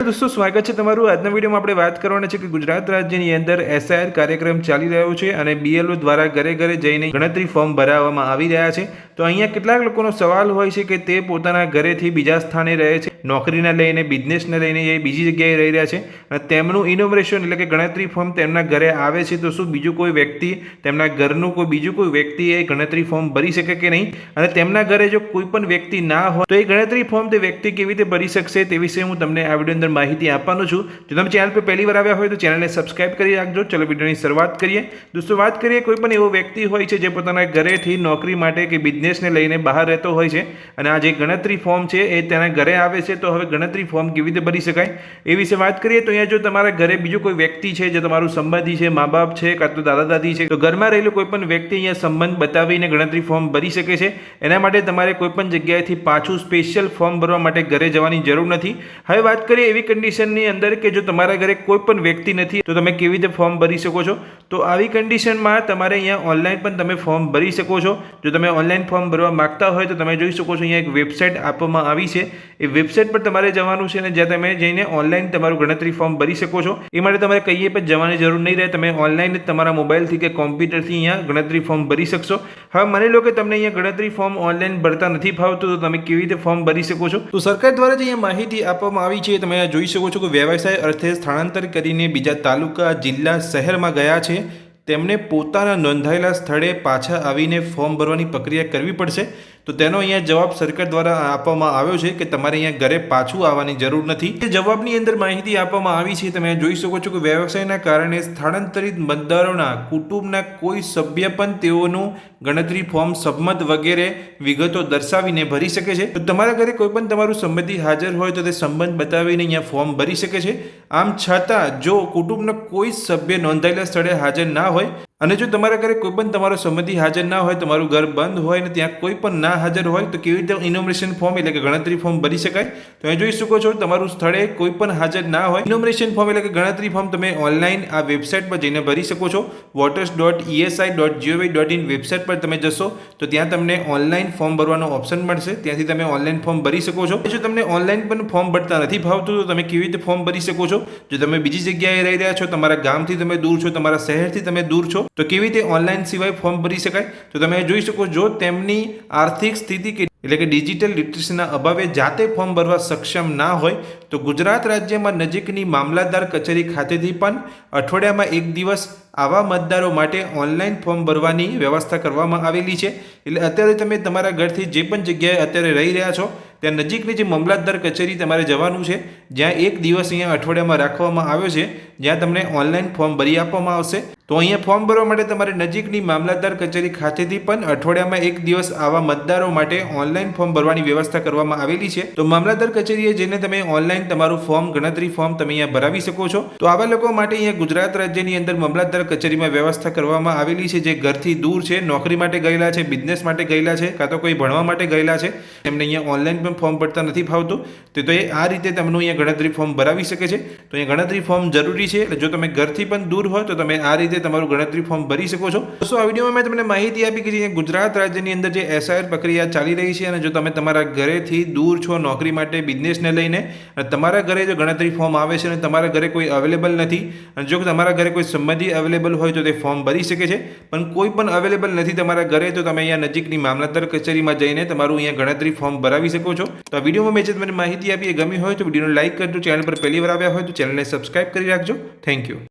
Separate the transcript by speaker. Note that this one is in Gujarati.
Speaker 1: દોસ્તો, સ્વાગત છે તમારું. આજના વિડીયોમાં આપણે વાત કરવાના છે કે ગુજરાત રાજ્યની અંદર એસઆઈઆર કાર્યક્રમ ચાલી રહ્યો છે અને બીએલઓ દ્વારા ઘરે ઘરે જઈને ગણતરી ફોર્મ ભરાવવામાં આવી રહ્યા છે. તો અહીંયા કેટલાક લોકોનો સવાલ હોય છે કે તે પોતાના ઘરેથી બીજા સ્થાને રહે છે, નોકરીને લઈને, બિઝનેસને લઈને એ બીજી જગ્યાએ રહી રહ્યા છે અને તેમનું ઇનોમરેશન એટલે કે ગણતરી ફોર્મ તેમના ઘરે આવે છે. તો શું બીજું કોઈ વ્યક્તિ, તેમના ઘરનું કોઈ બીજું કોઈ વ્યક્તિ એ ગણતરી ફોર્મ ભરી શકે કે નહીં? અને તેમના ઘરે જો કોઈ પણ વ્યક્તિ ના હોય, તો એ ગણતરી ફોર્મ તે વ્યક્તિ કેવી રીતે ભરી શકશે તે વિશે હું તમને આ વીડિયો માહિતી આપવાનો છું. જો તમે ચેનલ પર પહેલી વાર આવ્યા હોય તો ચેનલને સબસ્ક્રાઇબ કરી રાખજો. ચલો વિડીયોની શરૂઆત કરીએ. દોસ્તો, વાત કરીએ કોઈ પણ એવો વ્યક્તિ હોય છે જે પોતાના ઘરેથી નોકરી માટે કે બિઝનેસને લઈને બહાર રહેતો હોય છે અને આ જે ગણતરી ફોર્મ છે એ તેના ઘરે આવે છે, તો હવે ગણતરી ફોર્મ કેવી રીતે ભરી શકાય? એ વિશે વાત કરીએ તો અહીંયા જો તમારા ઘરે બીજો કોઈ વ્યક્તિ છે જે તમારું સંબંધી છે મા બાપ છે કાં તો દાદા દાદી છે, તો ઘરમાં રહેલું કોઈ પણ વ્યક્તિ અહીંયા સંબંધ બતાવીને ગણતરી ફોર્મ ભરી શકે છે. એના માટે તમારે કોઈ પણ જગ્યાએથી પાછું સ્પેશિયલ ફોર્મ ભરવા માટે ઘરે જવાની જરૂર નથી. હવે વાત કરીએ એવી કન્ડિશનની અંદર કે જો તમારા ઘરે કોઈ પણ વ્યક્તિ નથી, તો તમે કેવી રીતે ફોર્મ ભરી શકો છો? તો આવી કન્ડિશનમાં તમારે અહીંયા ઓનલાઈન પણ તમે ફોર્મ ભરી શકો છો. જો તમે ઓનલાઈન ફોર્મ ભરવા માંગતા હોય તો તમે જોઈ શકો છો, અહીંયા એક વેબસાઇટ આપવામાં આવી છે. એ વેબસાઇટ પર તમારે જવાનું છે અને જ્યાં તમે જઈને ઓનલાઈન તમારું ગણતરી ફોર્મ ભરી શકો છો. એ માટે તમારે કહીએ પણ જવાની જરૂર નહીં રહે. તમે ઓનલાઈન જ તમારા મોબાઈલથી કે કોમ્પ્યુટરથી અહીંયા ગણતરી ફોર્મ ભરી શકશો. હવે માની લો કે તમને અહીંયા ગણતરી ફોર્મ ઓનલાઈન ભરતા નથી ફાવતું, તો તમે કેવી રીતે ફોર્મ ભરી શકો છો? તો સરકાર દ્વારા જે અહીંયા માહિતી આપવામાં આવી છે, તમે જોઈ શકો છો કે વ્યવસાય અર્થે સ્થળાંતર કરીને બીજા તાલુકા, જિલ્લા, શહેરમાં ગયા છે. તેમણે પોતાના નોંધાયેલા સ્થળે પાછા આવીને ફોર્મ ભરવાની પ્રક્રિયા કરવી પડશે. તો તેનો અહીંયા જવાબ સરકાર દ્વારા આપવામાં આવ્યો છે કે તમારે અહીંયા ઘરે પાછું આવવાની જરૂર નથી. તે જવાબની અંદર માહિતી આપવામાં આવી છે. તમે જોઈ શકો છો કે વ્યવસાયના કારણે સ્થળાંતરિત મતદારોના કુટુંબના કોઈ સભ્ય પણ તેઓનું ગણતરી ફોર્મ સંમત વગેરે વિગતો દર્શાવીને ભરી શકે છે. તો તમારા ઘરે કોઈ પણ તમારું સંબંધી હાજર હોય તો તે સંબંધ બતાવીને અહીંયા ફોર્મ ભરી શકે છે. આમ છતાં જો કુટુંબના કોઈ સભ્ય નોંધાયેલા સ્થળે હાજર ના હોય અને જો તમારા ઘરે કોઈ પણ તમારો સંબંધી હાજર ના હોય, તમારું ઘર બંધ હોય ને ત્યાં કોઈ પણ ના હાજર હોય, તો કેવી રીતે ઇનોમરેશન ફોર્મ એટલે કે ગણતરી ફોર્મ ભરી શકાય? તો એ જોઈ શકો છો, તમારું સ્થળે કોઈ પણ હાજર ના હોય ઇનોમરેશન ફોર્મ એટલે કે ગણતરી ફોર્મ તમે ઓનલાઈન આ વેબસાઇટ પર જઈને ભરી શકો છો. Waters dot ESI dot GOV dot in website પર તમે જશો, તો ત્યાં તમને ઓનલાઈન ફોર્મ ભરવાનો ઓપ્શન મળશે. ત્યાંથી તમે ઓનલાઈન ફોર્મ ભરી શકો છો. જો તમને ઓનલાઈન પણ ફોર્મ ભરતા નથી ભાવતું, તો તમે કેવી રીતે ફોર્મ ભરી શકો છો? જો તમે બીજી જગ્યાએ રહી રહ્યા છો, તમારા ગામથી તમે દૂર છો, તમારા શહેરથી તમે દૂર છો તો કેવી રીતે ઓનલાઈન સિવાય ફોર્મ ભરી શકાય? તો તમે જોઈ શકો જો તેમની આર્થિક સ્થિતિ કે, એટલે કે ડિજિટલ લિટરેસીના અભાવે જાતે ફોર્મ ભરવા સક્ષમ ના હોય, તો ગુજરાત રાજ્યમાં નજીકની મામલતદાર કચેરી ખાતેથી પણ અઠવાડિયામાં એક દિવસ આવા મતદારો માટે ઓનલાઈન ફોર્મ ભરવાની વ્યવસ્થા કરવામાં આવેલી છે. એટલે અત્યારે તમે તમારા ઘરથી જે પણ જગ્યાએ અત્યારે રહી રહ્યા છો, ત્યાં નજીકની જે મામલતદાર કચેરી તમારે જવાનું છે જ્યાં એક દિવસ અહીંયા અઠવાડિયામાં રાખવામાં આવ્યો છે, જ્યાં તમને ઓનલાઈન ફોર્મ ભરી આપવામાં આવશે. તો અહીંયા ફોર્મ ભરવા માટે તમારે નજીકની મામલતદાર કચેરી ખાતેથી પણ અઠવાડિયામાં એક દિવસ આવા મતદારો માટે ઓનલાઈન ફોર્મ ભરવાની વ્યવસ્થા કરવામાં આવેલી છે. તો મામલતદાર કચેરીએ જઈને તમે ઓનલાઈન તમારું ફોર્મ, ગણતરી ફોર્મ તમે અહીંયા ભરાવી શકો છો. તો આવા લોકો માટે અહીંયા ગુજરાત રાજ્યની અંદર મામલતદાર કચેરીમાં વ્યવસ્થા કરવામાં આવેલી છે, જે ઘરથી દૂર છે, નોકરી માટે ગયેલા છે, બિઝનેસ માટે ગયેલા છે, કાં તો કોઈ ભણવા માટે ગયેલા છે. એમને અહીંયા ઓનલાઈન પણ ફોર્મ ભરતા નથી ફાવતું. તો એ આ રીતે તમને અહીંયા ગણતરી ફોર્મ ભરાવી શકે છે? તો અહીંયા ગણતરી ફોર્મ જરૂરી છે. એટલે જો તમે ઘરથી પણ દૂર હોય, તો તમે આ રીતે તમારું ગણતરી ફોર્મ ભરી શકો છો. દોસ્તો, આ વિડીયોમાં મેં તમને માહિતી આપી કે જે ગુજરાત રાજ્યની અંદર જે એસઆઈઆર પ્રક્રિયા ચાલી રહી છે અને જો તમે તમારા ઘરેથી દૂર છો નોકરી માટે બિઝનેસને લઈને, અને તમારા ઘરે જો ગણતરી ફોર્મ આવે છે અને તમારા ઘરે કોઈ અવેલેબલ નથી, અને જો તમારા ઘરે કોઈ સંબંધી અવેલેબલ હોય, તો તે ફોર્મ ભરી શકે છે. પણ કોઈ પણ અવેલેબલ નથી તમારા ઘરે, તો તમે અહીંયા નજીકની મામલતદાર કચેરીમાં જઈને તમારું અહીંયા ગણતરી ફોર્મ ભરાવી શકો છો. તો આ વિડીયોમાં મેં જે તમને માહિતી આપી એ ગમી હોય, તો વિડીયોને લાઇક કરજો. ચેનલ પર પહેલી વાર આવ્યા હોય તો ચેનલને સબસ્ક્રાઇબ કરી રાખજો. Thank you